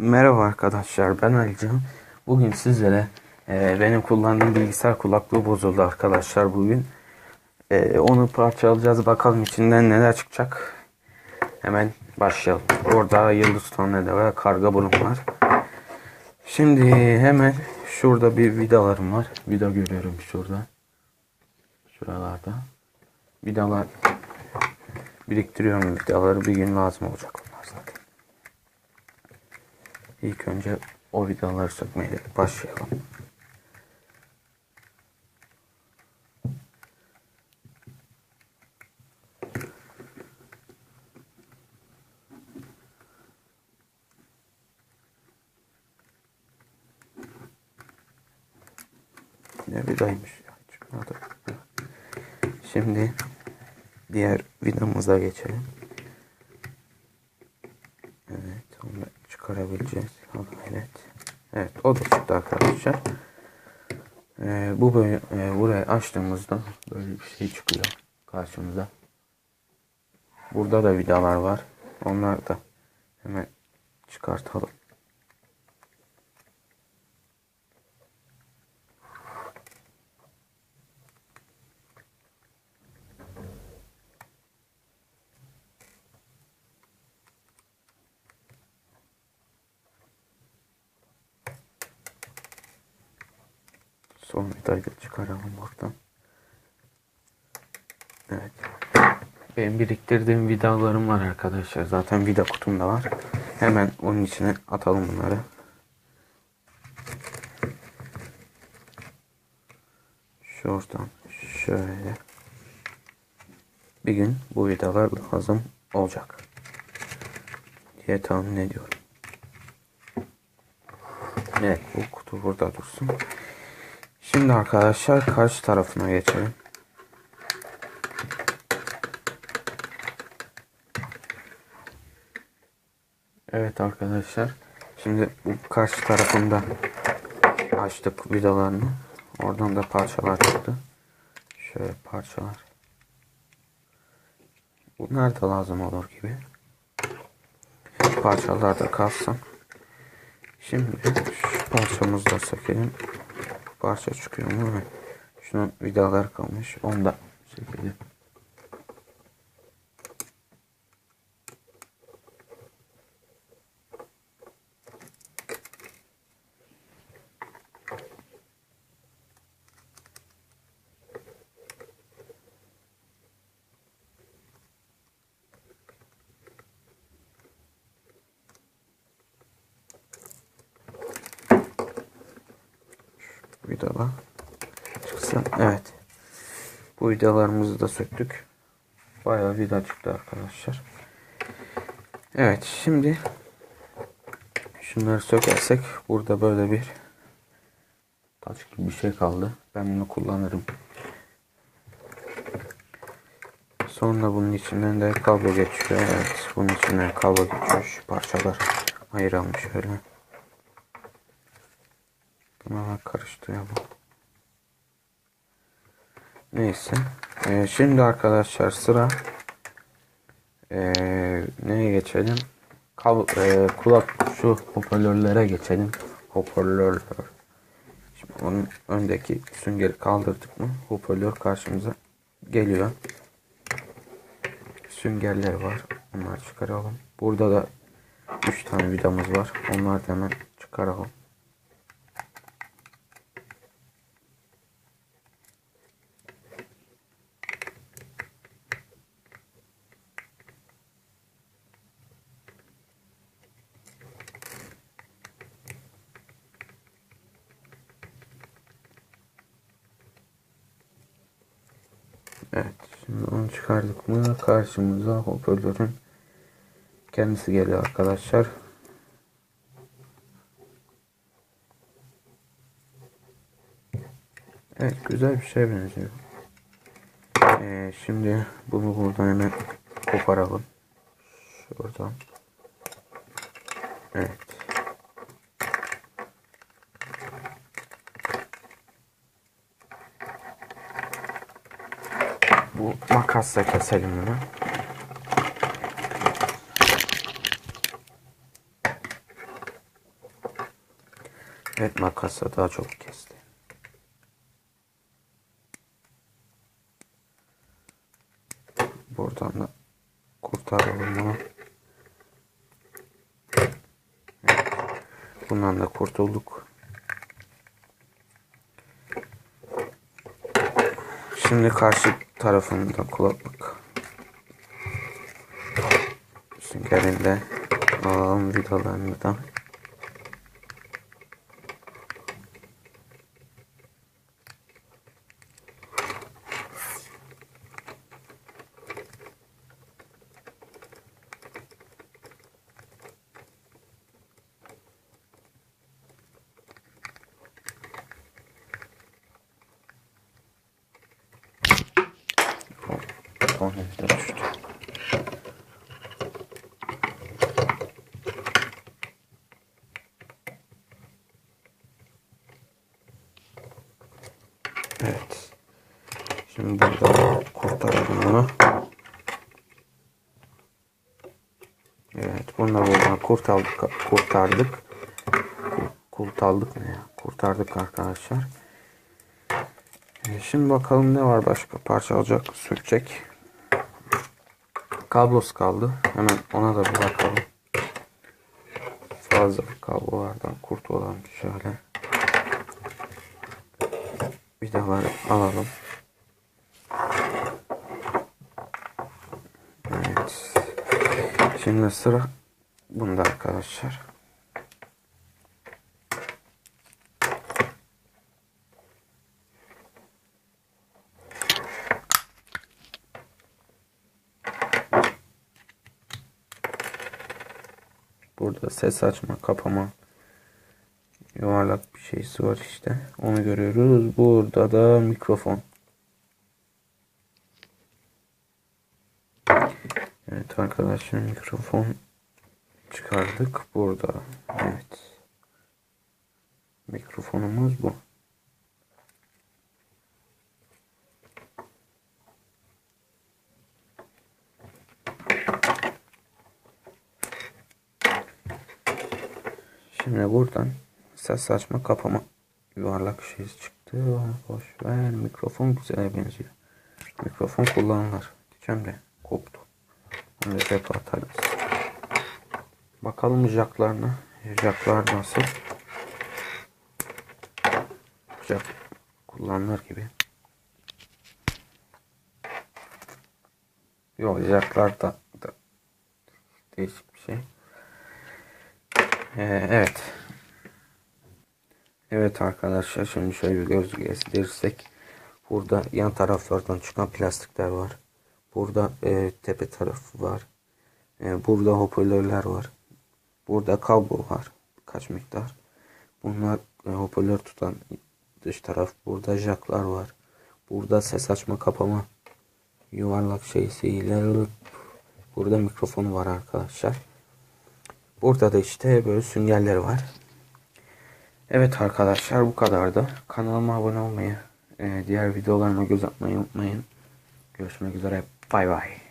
Merhaba arkadaşlar ben Alican. Bugün sizlere e, benim kullandığım bilgisayar kulaklığı bozuldu arkadaşlar bugün. E, onu parçalayacağız bakalım içinden neler çıkacak. Hemen başlayalım. Orada yıldız tornavida ve karga burun var. Şimdi hemen şurada bir vidalarım var. Vida görüyorum şurada. Şuralarda. Vidalar biriktiriyorum vidaları bir gün lazım olacak. İlk önce o vidaları sökmeyle başlayalım. Ne vidaymış ya. Şimdi diğer vidamıza geçelim. Evet, onu çıkarabileceğiz. Evet. Evet, o da çıktı arkadaşlar. Ee, bu böyle e, burayı açtığımızda böyle bir şey çıkıyor karşımıza. Burada da vidalar var. Onlar da hemen çıkartalım. Vidayı da çıkaralım buradan. Evet. Benim biriktirdiğim vidalarım var arkadaşlar. Zaten vida kutumda var. Hemen onun içine atalım bunları. Şuradan şöyle. Bir gün bu vidalar lazım olacak. Diye tahmin ediyorum. Evet bu kutu burada dursun. Şimdi arkadaşlar karşı tarafına geçelim. Evet arkadaşlar. Şimdi bu karşı tarafında açtık vidalarını. Oradan da parçalar çıktı. Şöyle parçalar. Bunlar da lazım olur gibi. Parçalar da kalsın. Şimdi şu parçamızı da sökelim. Parça çıkıyor? Evet. Şunun vidalar kalmış. Onu da sökelim. Vidala çıksın. Evet. Bu vidalarımızı da söktük. Bayağı vida çıktı arkadaşlar. Evet şimdi şunları sökersek burada böyle bir taç gibi bir şey kaldı. Ben bunu kullanırım. Sonra bunun içinden de kablo geçiyor. Evet bunun içinden kablo geçiyor. Şu parçalar ayrılmış şöyle. Buna karıştı ya bu. Neyse. Ee, şimdi arkadaşlar sıra ee, neye geçelim? Kab ee, kulak şu hoparlörlere geçelim. Hoparlörler. Şimdi onun öndeki süngeri kaldırdık mı hoparlör karşımıza geliyor. Süngerler var. Onları çıkaralım. Burada da 3 tane vidamız var. Onları da hemen çıkaralım. Evet. Şimdi onu çıkardık mı karşımıza hoparlörün kendisi geliyor arkadaşlar. Evet güzel bir şey benziyor. Ee, şimdi bunu buradan hemen koparalım. Şuradan. Evet. Bu makasla keselim bunu. Evet makasla daha çok kesti. Buradan da kurtaralım bunu. Bundan da kurtulduk. Şimdi karşı tarafında kulaklık. Süngerinde alalım vidalarını da. Şimdi burada kurtaralım bunu. Evet, bunu da buradan kurtardık. Kurtardık. Kur- Kurtardık ne ya? Kurtardık arkadaşlar. Ee, Şimdi bakalım ne var başka parça alacak, sökecek. Kablosu kaldı. Hemen ona da bir bakalım. Fazla kablolardan kurtulalım şöyle. Vidaları alalım. Evet. Şimdi sıra bunda arkadaşlar. Burada ses açma, kapama yuvarlak bir şeysi var işte. Onu görüyoruz. Burada da mikrofon. Evet arkadaşlar mikrofon çıkardık burada. Evet. Mikrofonumuz bu. Şimdi buradan ses açma kapama yuvarlak şey çıktı. Boş ver. Mikrofon güzel benziyor. Mikrofon kullanılır. Diyeceğim de koptu. Da cebe atarız. Bakalım jacklarına. Jacklar nasıl? Jack kullanılır gibi. Yok jacklar da, da değişik bir şey. Ee, evet. Evet arkadaşlar şimdi şöyle bir göz gezdirirsek burada yan taraflardan çıkan plastikler var. Burada e, tepe tarafı var. E, burada hoparlörler var. Burada kablo var. Kaç miktar. Bunlar e, hoparlör tutan dış taraf. Burada jacklar var. Burada ses açma kapama yuvarlak şeysiyle burada mikrofonu var arkadaşlar. Burada da işte böyle süngerler var. Evet arkadaşlar bu kadardı. Kanalıma abone olmayı, e, diğer videolarıma göz atmayı unutmayın. Görüşmek üzere. 拜拜。